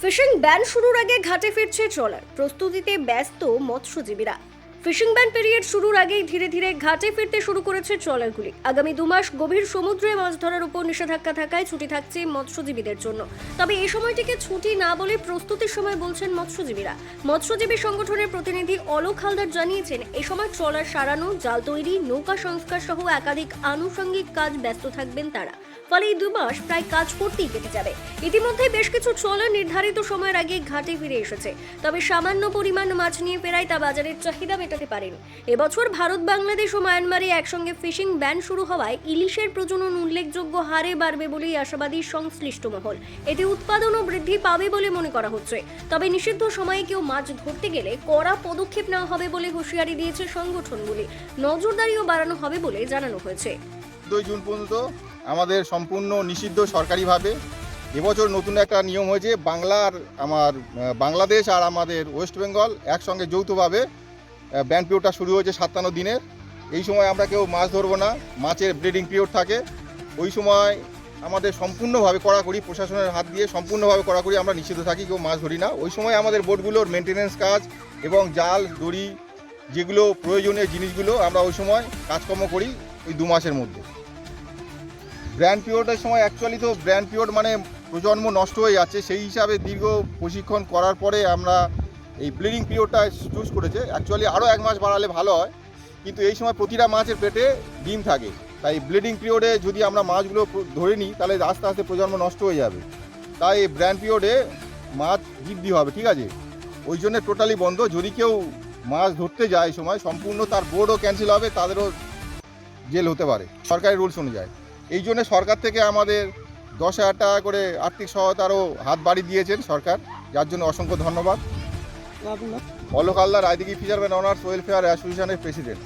Fishing ban শুরুর আগে ঘাটে ফিরছে ট্রলার। প্রস্তুতিতে ব্যস্ত মৎস্যজীবীরা। ফিশিং ব্যান পিরিয়ড শুরুর আগেই ধীরে ধীরে ঘাটে ফিরতে শুরু করেছে ট্রলারগুলি। আগামী দু মাস গভীর সমুদ্রে মাছ ধরার উপর নিষেধাজ্ঞা থাকায় ছুটি থাকছে মৎস্যজীবীদের জন্য। তবে এই সময়টিকে ছুটি না বলে প্রস্তুতির সময় বলছেন মৎস্যজীবীরা। মৎস্যজীবী সংগঠনের প্রতিনিধি অলোক হালদার জানিয়েছেন, এ সময় ট্রলার সারানো, জাল তৈরি, নৌকা সংস্কার সহ একাধিক আনুষঙ্গিক কাজ ব্যস্ত থাকবেন তারা। ফলে এই দু মাস প্রায় কাজ করতেই কেটে যাবে। ইতিমধ্যে বেশ কিছু ট্রলার নির্ধারিত সময়ের আগে ঘাটে ফিরে এসেছে। তবে সামান্য পরিমাণ মাছ নিয়ে ফেরায় তা বাজারের চাহিদা মেটাতে পারেনি। এবছর ভারত, বাংলাদেশ ও মায়ানমারে একসঙ্গে ফিশিং ব্যান শুরু হওয়ায় ইলিশের প্রজনন উল্লেখযোগ্য হারে বাড়বে বলেই আশাবাদী সংশ্লিষ্ট মহল। এতে উৎপাদনও বৃদ্ধি পাবে বলে মনে করা হচ্ছে। তবে নিষিদ্ধ সময়ে কেউ মাছ ধরতে গেলে কড়া পদক্ষেপ নেওয়া হবে বলে হুঁশিয়ারি দিয়েছে সংগঠনগুলি। নজরদারিও বাড়ানো হবে বলে জানানো হয়েছে। দুই জুন পর্যন্ত আমাদের সম্পূর্ণ নিষিদ্ধ সরকারিভাবে। এবছর নতুন একটা নিয়ম হয়েছে, বাংলার আমার বাংলাদেশ আর আমাদের ওয়েস্ট বেঙ্গল একসঙ্গে যৌথভাবে ব্যান পিরিয়ডটা শুরু হয়েছে সাতান্ন দিনের এই সময় আমরা কেউ মাছ ধরবো না, মাছের ব্রিডিং পিরিয়ড থাকে। ওই সময় আমাদের সম্পূর্ণভাবে কড়াকড়ি, প্রশাসনের হাত দিয়ে সম্পূর্ণভাবে কড়াকড়ি আমরা নিষিদ্ধ থাকি, কেউ মাছ ধরি না। ওই সময় আমাদের বোটগুলোর মেনটেনেন্স কাজ এবং জাল, দড়ি যেগুলো প্রয়োজনীয় জিনিসগুলো আমরা ওই সময় কাজকর্ম করি ওই দু মাসের মধ্যে। ব্র্যান্ড পিরিয়ডের সময় অ্যাকচুয়ালি তো ব্র্যান্ড পিরিয়ড মানে প্রজন্ম নষ্ট হয়ে যাচ্ছে, সেই হিসাবে দীর্ঘ প্রশিক্ষণ করার পরে আমরা এই ব্লিডিং পিরিয়ডটা চুজ করেছে। অ্যাকচুয়ালি আরও এক মাস বাড়ালে ভালো হয়, কিন্তু এই সময় প্রতিটা মাছের পেটে ডিম থাকে। তাই ব্লিডিং পিরিয়ডে যদি আমরা মাছগুলো ধরে নিই, তাহলে আস্তে আস্তে প্রজন্ম নষ্ট হয়ে যাবে। তাই ব্র্যান্ড পিরিয়ডে মাছ বৃদ্ধি হবে, ঠিক আছে? ওই জন্য টোটালি বন্ধ। যদি কেউ মাছ ধরতে যায় সময়, সম্পূর্ণ তার বোর্ডও ক্যান্সেল হবে, তাদেরও জেল হতে পারে। সরকারি রুলস অনুযায়ী। এই জন্য সরকার থেকে আমাদের দশ হাজার টাকা করে আর্থিক সহায়তারও হাত বাড়ি দিয়েছেন সরকার যার জন্য অসংখ্য ধন্যবাদ। অলোক আল্লাহ রায়দিঘি ফিচারম্যান অনার্স ওয়েলফেয়ার অ্যাসোসিয়েশনের প্রেসিডেন্ট।